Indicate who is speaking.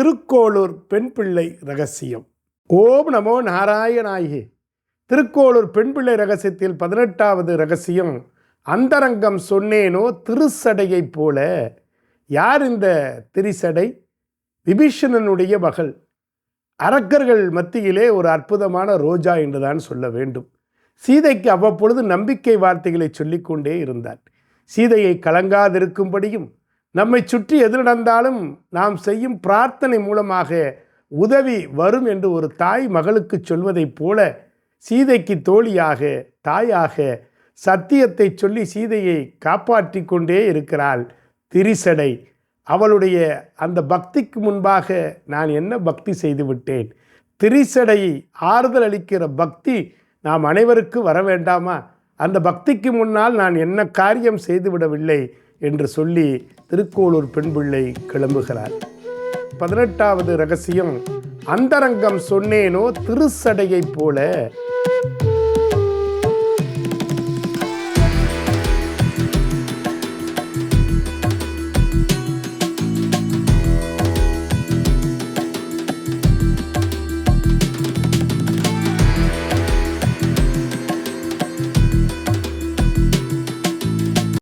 Speaker 1: திருக்கோளூர் பெண் பிள்ளை ரகசியம். ஓம் நமோ நாராயணாயே. திருக்கோளூர் பெண் பிள்ளை ரகசியத்தில் பதினெட்டாவது ரகசியம். அந்தரங்கம் சொன்னேனோ திருசடையை போல. யார் இந்த திரிசடை? விபீஷணனுடைய மகள். அரக்கர்கள் மத்தியிலே ஒரு அற்புதமான ரோஜா என்றுதான் சொல்ல வேண்டும். சீதைக்கு அவ்வப்பொழுது நம்பிக்கை வார்த்தைகளை சொல்லிக்கொண்டே இருந்தார். சீதையை கலங்காதிருக்கும்படியும் நம்மை சுற்றி எது நடந்தாலும் நாம் செய்யும் பிரார்த்தனை மூலமாக உதவி வரும் என்று ஒரு தாய் மகளுக்கு சொல்வதைப் போல சீதைக்கு தோழியாக தாயாக சத்தியத்தை சொல்லி சீதையை காப்பாற்றி கொண்டே இருக்கிறாள் திரிசடை. அவளுடைய அந்த பக்திக்கு முன்பாக நான் என்ன பக்தி செய்து விட்டேன்? திரிசடையை ஆறுதல் அளிக்கிற பக்தி நாம் அனைவருக்கு வர வேண்டாமா? அந்த பக்திக்கு முன்னால் நான் என்ன காரியம் செய்துவிடவில்லை என்று சொல்லி திருக்கோளூர் பெண் பிள்ளை கிளம்புகிறார். பதினெட்டாவது ரகசியம் அந்தரங்கம் சொன்னேனோ திருச்சடையைப் போல